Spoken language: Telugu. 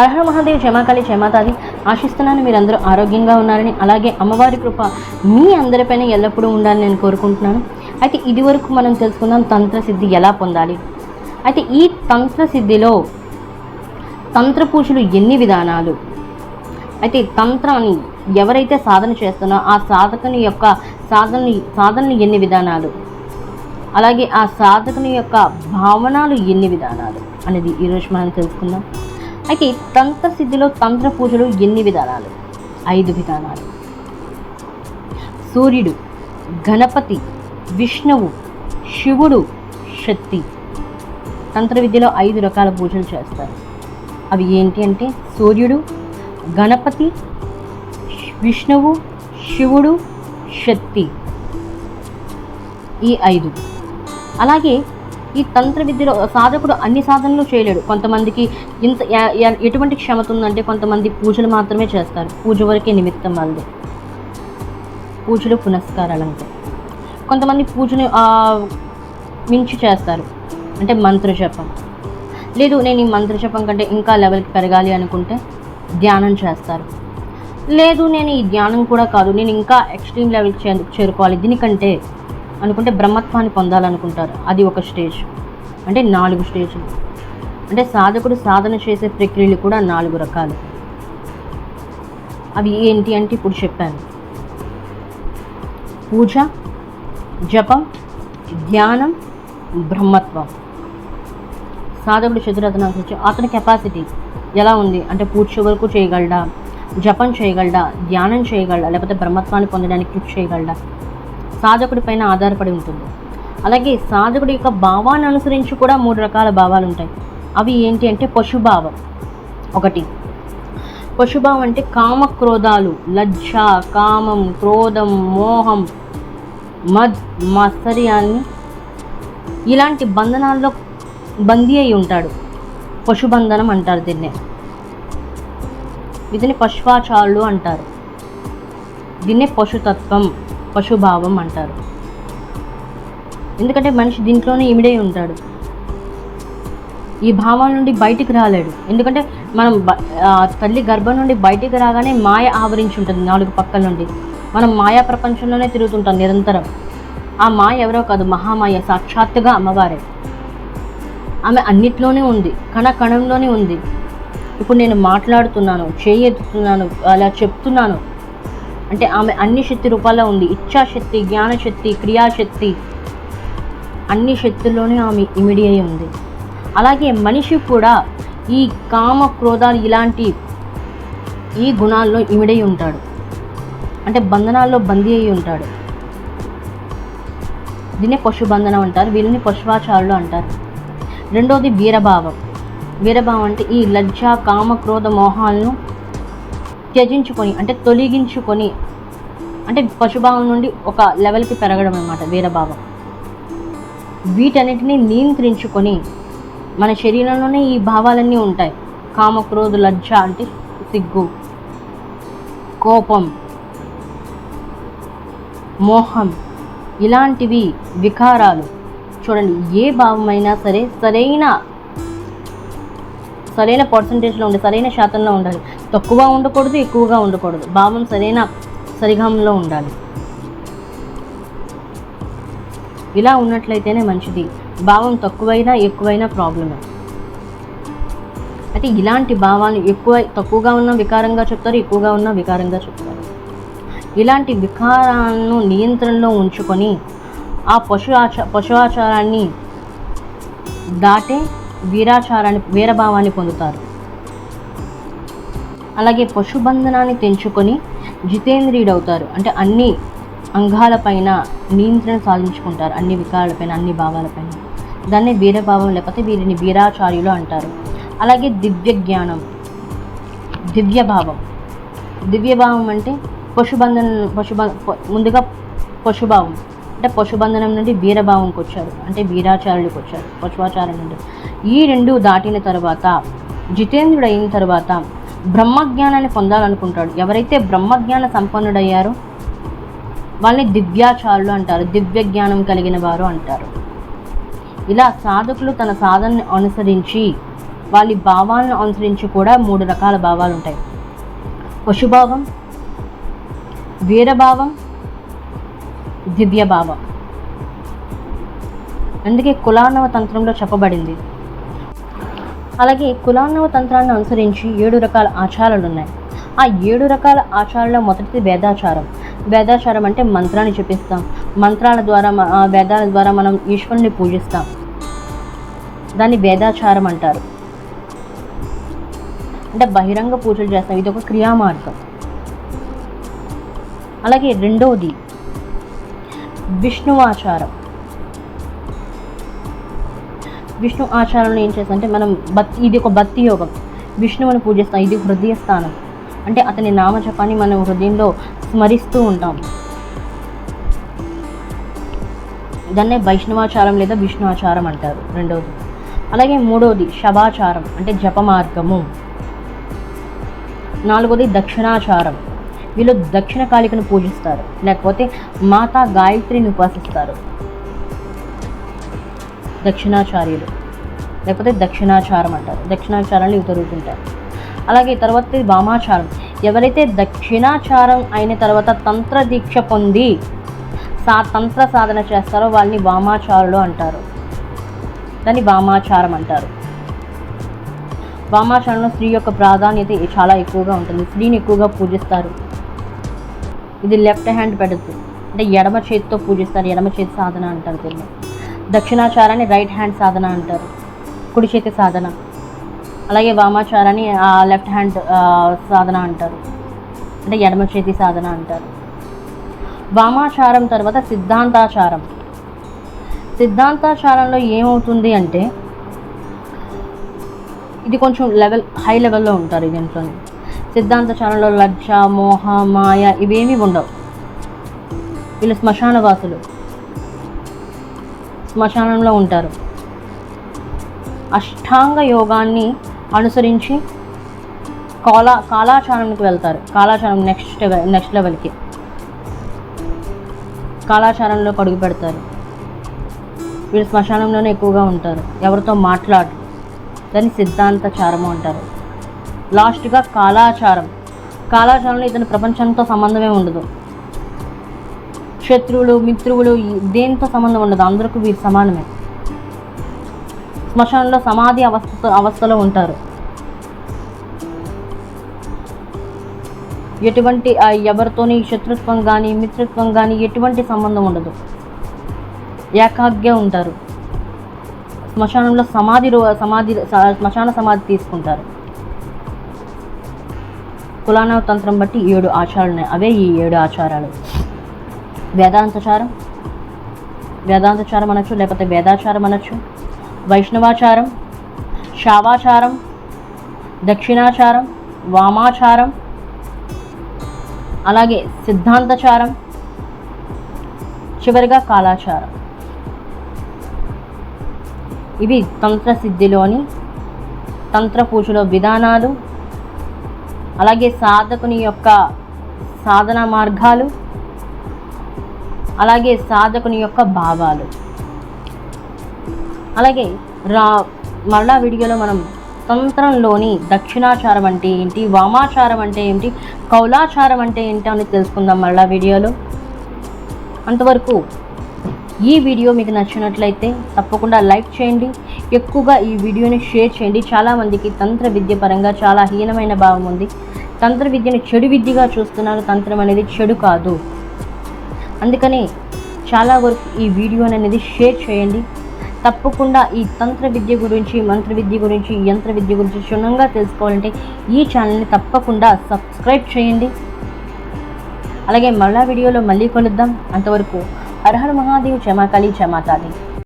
అర్హ మహాదేవ్ జమాకాళి జమాతాది ఆశిస్తున్నాను. మీరందరూ ఆరోగ్యంగా ఉన్నారని అలాగే అమ్మవారి కృప మీ అందరిపైన ఎల్లప్పుడూ ఉండాలని నేను కోరుకుంటున్నాను. అయితే ఇదివరకు మనం తెలుసుకుందాం తంత్ర సిద్ధి ఎలా పొందాలి. అయితే ఈ తంత్ర సిద్ధిలో తంత్ర పూజలు ఎన్ని విధానాలు? అయితే తంత్రాన్ని ఎవరైతే సాధన చేస్తున్నా ఆ సాధకుని యొక్క సాధనని సాధనలు ఎన్ని విధానాలు? అలాగే ఆ సాధకుని యొక్క భావనలు ఎన్ని విధానాలు? అనేది ఈరోజు మనం తెలుసుకుందాం. అయితే తంత్ర సిద్ధిలో తంత్ర పూజలు ఎన్ని విధానాలు? ఐదు విధానాలు. సూర్యుడు గణపతి విష్ణువు శివుడు శక్తి. తంత్ర విద్యలో ఐదు రకాల పూజలు చేస్తారు. అవి ఏంటి అంటే సూర్యుడు గణపతి విష్ణువు శివుడు శక్తి. ఈ ఐదు. అలాగే ఈ తంత్ర విద్యలో సాధకుడు అన్ని సాధనలు చేయలేడు. కొంతమందికి ఇంత ఎటువంటి క్షమత ఉందంటే కొంతమంది పూజలు మాత్రమే చేస్తారు. పూజ వరకే నిమిత్తం వాళ్ళది. పూజలు పునస్కారాలు అంటే కొంతమంది పూజను మించి చేస్తారు. అంటే మంత్రజపం. లేదు నేను ఈ మంత్రజపం కంటే ఇంకా లెవెల్కి పెరగాలి అనుకుంటే ధ్యానం చేస్తారు. లేదు నేను ఈ ధ్యానం కూడా కాదు. నేను ఇంకా ఎక్స్ట్రీమ్ లెవెల్కి చే చేరుకోవాలి. దీనికంటే అనుకుంటే బ్రహ్మత్వాన్ని పొందాలనుకుంటారు. అది ఒక స్టేజ్. అంటే నాలుగు స్టేజ్లు. అంటే సాధకుడు సాధన చేసే ప్రక్రియలు కూడా నాలుగు రకాలు. అవి ఏంటి అంటే ఇప్పుడు చెప్పాను. పూజ జపం ధ్యానం బ్రహ్మత్వం. సాధకుడు చతురతనాలు వచ్చి అతని కెపాసిటీ ఎలా ఉంది? అంటే పూజ వరకు చేయగలడా? జపం చేయగలడా? ధ్యానం చేయగలడా? లేకపోతే బ్రహ్మత్వాన్ని పొందడానికి కృషి చేయగలడా? సాధకుడి పైన ఆధారపడి ఉంటుంది. అలాగే సాధకుడి యొక్క భావాన్ని అనుసరించి కూడా మూడు రకాల భావాలు ఉంటాయి. అవి ఏంటి అంటే పశుభావం. ఒకటి పశుభావం అంటే కామ క్రోధాలు లజ్జ కామం క్రోధం మోహం మద్ మత్సర్యాన్ని ఇలాంటి బంధనాల్లో బందీ అయి ఉంటాడు. పశుబంధనం అంటారు దీన్నే. వీటిని పశువాచారులు అంటారు. దీన్నే పశుతత్వం పశుభావం అంటారు. ఎందుకంటే మనిషి దీంట్లోనే ఇమిడే ఉంటాడు. ఈ భావం నుండి బయటికి రాలేడు. ఎందుకంటే మనం బ- తల్లి గర్భం నుండి బయటికి రాగానే మాయ ఆవరించి ఉంటుంది నాలుగు పక్కల నుండి. మనం మాయా ప్రపంచంలోనే తిరుగుతుంటాం నిరంతరం. ఆ మాయ ఎవరో కాదు మహామాయ సాక్షాత్తుగా అమ్మవారే. ఆమె అన్నిట్లోనే ఉంది కణ కణంలోనే ఉంది. ఇప్పుడు నేను మాట్లాడుతున్నాను చేయెత్తుతున్నాను అలా చెప్తున్నాను. అంటే ఆమె అన్ని శక్తి రూపాల్లో ఉంది. ఇచ్ఛాశక్తి జ్ఞానశక్తి క్రియాశక్తి అన్ని శక్తుల్లోనే ఆమె ఇమిడి అయి ఉంది. అలాగే మనిషి కూడా ఈ కామ క్రోధాలు ఇలాంటి ఈ గుణాల్లో ఇమిడై ఉంటాడు. అంటే బంధనాల్లో బందీ అయి ఉంటాడు. దీన్ని పశుబంధనం అంటారు. వీళ్ళని పశువాచారులు అంటారు. రెండోది వీరభావం. వీరభావం అంటే ఈ లజ్జ కామ క్రోధ మోహాలను త్యజించుకొని అంటే తొలగించుకొని అంటే పశుభావం నుండి ఒక లెవెల్కి పెరగడం అన్నమాట వీరభావం వీటన్నిటిని నియంత్రించుకొని మన శరీరంలోనే ఈ భావాలన్నీ ఉంటాయి. కామక్రోధ లజ్జ అంటే సిగ్గు కోపం మోహం ఇలాంటివి వికారాలు. చూడండి ఏ భావమైనా సరే సరైన సరైన పర్సంటేజ్లో ఉండాలి సరైన శాతంలో ఉండాలి. తక్కువ ఉండకూడదు ఎక్కువగా ఉండకూడదు. భావం సరైన సరిగంలో ఉండాలి. ఇలా ఉన్నట్లయితేనే మంచిది. భావం తక్కువైనా ఎక్కువైనా ప్రాబ్లమే. అయితే ఇలాంటి భావాలు ఎక్కువ తక్కువగా ఉన్న వికారంగా చెప్తారు ఎక్కువగా ఉన్న వికారంగా చెప్తారు. ఇలాంటి వికారాలను నియంత్రణలో ఉంచుకొని ఆ పశు ఆచ పశు ఆచారాన్ని దాటే వీరాచారాన్ని వీరభావాన్ని పొందుతారు. అలాగే పశుబంధనాన్ని తెంచుకొని జితేంద్రియుడవుతారు. అంటే అన్ని అంగాలపైన నియంత్రణ సాధించుకుంటారు. అన్ని వికారాలపైన అన్ని భావాలపైన. దాన్ని వీరభావం లేకపోతే వీరిని వీరాచార్యులు అంటారు. అలాగే దివ్య జ్ఞానం దివ్యభావం. దివ్యభావం అంటే పశుబంధన పశుబ ముందుగా పశుభావం. అంటే పశుబంధనం నుండి వీరభావంకి వచ్చారు. అంటే వీరాచార్యులకు వచ్చారు. పశువాచార్య నుండి. ఈ రెండు దాటిన తర్వాత జితేంద్రుడు అయిన తర్వాత బ్రహ్మజ్ఞానాన్ని పొందాలనుకుంటాడు. ఎవరైతే బ్రహ్మజ్ఞాన సంపన్నుడయ్యారో వాళ్ళని దివ్యాచారులు అంటారు. దివ్య జ్ఞానం కలిగిన వారు అంటారు. ఇలా సాధకులు తన సాధనని అనుసరించి వాళ్ళ భావాలను అనుసరించి కూడా మూడు రకాల భావాలు ఉంటాయి. పశుభావం వీరభావం దివ్యభావం. అందుకే కులానవ తంత్రంలో చెప్పబడింది. అలాగే కులాన్నవ తంత్రాన్ని అనుసరించి ఏడు రకాల ఆచారాలు ఉన్నాయి. ఆ ఏడు రకాల ఆచారాల్లో మొదటిది వేదాచారం. వేదాచారం అంటే మంత్రాన్ని చెప్పిస్తాం. మంత్రాల ద్వారా ఆ వేదాల ద్వారా మనం ఈశ్వరుని పూజిస్తాం. దాన్ని వేదాచారం అంటారు. అంటే బహిరంగ పూజలు చేస్తాం. ఇది ఒక క్రియామార్గం. అలాగే రెండవది విష్ణువాచారం. విష్ణు ఆచారంలో ఏం చేస్తామంటే మనం భక్తి ఇది ఒక భక్తి యోగం. విష్ణువుని పూజిస్తాం ఇది హృదయ స్థానం. అంటే అతని నామజపాన్ని మనం హృదయంలో స్మరిస్తూ ఉంటాం. దాన్నే వైష్ణవాచారం లేదా విష్ణు ఆచారం అంటారు రెండవది అలాగే మూడవది శవాచారం అంటే జప మార్గము నాలుగోది దక్షిణాచారం. వీళ్ళు దక్షిణ కాళికను పూజిస్తారు లేకపోతే మాతా గాయత్రిని ఉపాసిస్తారు. దక్షిణాచార్యులు. లేకపోతే దక్షిణాచారం అంటారు. దక్షిణాచారాన్ని ఇవి జరుగుతుంటారు అలాగే తర్వాత వామాచారం. ఎవరైతే దక్షిణాచారం అయిన తర్వాత తంత్ర దీక్ష పొంది సా తంత్ర సాధన చేస్తారో వాళ్ళని వామాచారులు అంటారు. దాన్ని వామాచారం అంటారు. వామాచారంలో స్త్రీ యొక్క ప్రాధాన్యత చాలా ఎక్కువగా ఉంటుంది. స్త్రీని ఎక్కువగా పూజిస్తారు. ఇది లెఫ్ట్ హ్యాండ్ పెడుతుంది. అంటే ఎడమ చేతితో పూజిస్తారు. ఎడమ చేతి సాధన అంటారు దీన్ని. దక్షిణాచారాన్ని రైట్ హ్యాండ్ సాధన అంటారు. కుడి చేతి సాధన. అలాగే వామాచారాన్ని లెఫ్ట్ హ్యాండ్ సాధన అంటారు. అంటే ఎడమ చేతి సాధన అంటారు. వామాచారం తర్వాత సిద్ధాంతాచారం. సిద్ధాంతాచారంలో ఏమవుతుంది అంటే ఇది కొంచెం లెవెల్ హై లెవెల్లో ఉంటారు దీంట్లో సిద్ధాంతాచారంలో లజ్జ మోహ మాయ ఇవేమీ ఉండవు. వీళ్ళు శ్మశానవాసులు. శ్మశానంలో ఉంటారు. అష్టాంగ యోగాన్ని అనుసరించి కాలా కాలాచారానికి వెళ్తారు. కాలాచారం నెక్స్ట్ నెక్స్ట్ లెవెల్కి కాలాచారంలో పడుగు పెడతారు. వీళ్ళు శ్మశానంలోనే ఎక్కువగా ఉంటారు. ఎవరితో మాట్లాడరు. దాన్ని సిద్ధాంతచారము అంటారు. లాస్ట్గా కాలాచారం. కాలాచారంలో ఇతని ప్రపంచంతో సంబంధమే ఉండదు. శత్రువులు మిత్రువులు దేనితో సంబంధం ఉండదు. అందరికీ వీరు సమానమే. శ్మశానంలో సమాధి అవస్థ అవస్థలో ఉంటారు. ఎటువంటి ఎవరితోని శత్రుత్వం కానీ మిత్రత్వం కానీ ఎటువంటి సంబంధం ఉండదు. ఏకాగ్గా ఉంటారు. శ్మశానంలో సమాధి రో- సమాధి స- శ్మశాన సమాధి తీసుకుంటారు. కులానవ తంత్రం బట్టి ఏడు ఆచారాలు ఉన్నాయి అవే ఈ ఏడు ఆచారాలు. వేదాంతచారం? వేదాంతచారం అనొచ్చు లేకపోతే వేదాచారం అనొచ్చు. వైష్ణవాచారం శావాచారం దక్షిణాచారం వామాచారం అలాగే సిద్ధాంతచారం చివరిగా కాలాచారం. ఇవి తంత్ర సిద్ధిలోని తంత్ర పూజలో విధానాలు అలాగే సాధకుని యొక్క సాధన మార్గాలు అలాగే సాధకుని యొక్క భావాలు. అలాగే రా మరలా వీడియోలో మనం తంత్రంలోని దక్షిణాచారం అంటే ఏంటి వామాచారం అంటే ఏంటి కౌలాచారం అంటే ఏంటి అని తెలుసుకుందాం మరలా వీడియోలో. అంతవరకు ఈ వీడియో మీకు నచ్చినట్లయితే తప్పకుండా లైక్ చేయండి ఎక్కువగా ఈ వీడియోని షేర్ చేయండి. చాలామందికి తంత్ర విద్య పరంగా చాలా హీనమైన భావం ఉంది. తంత్ర విద్యను చెడు విద్యగా చూస్తున్నారు. తంత్రం అనేది చెడు కాదు. అందుకని చాలా వరకు ఈ వీడియో అనేది షేర్ చేయండి. తప్పకుండా ఈ తంత్ర విద్య గురించి మంత్ర విద్య గురించి యంత్ర విద్య గురించి క్షుణ్ణంగా తెలుసుకోవాలంటే ఈ ఛానల్ని తప్పకుండా సబ్స్క్రైబ్ చేయండి. అలాగే మళ్ళా వీడియోలో మళ్ళీ కలుద్దాం. అంతవరకు అర్హర్ మహాదేవ్ క్షమాకాళి క్షమాతాది.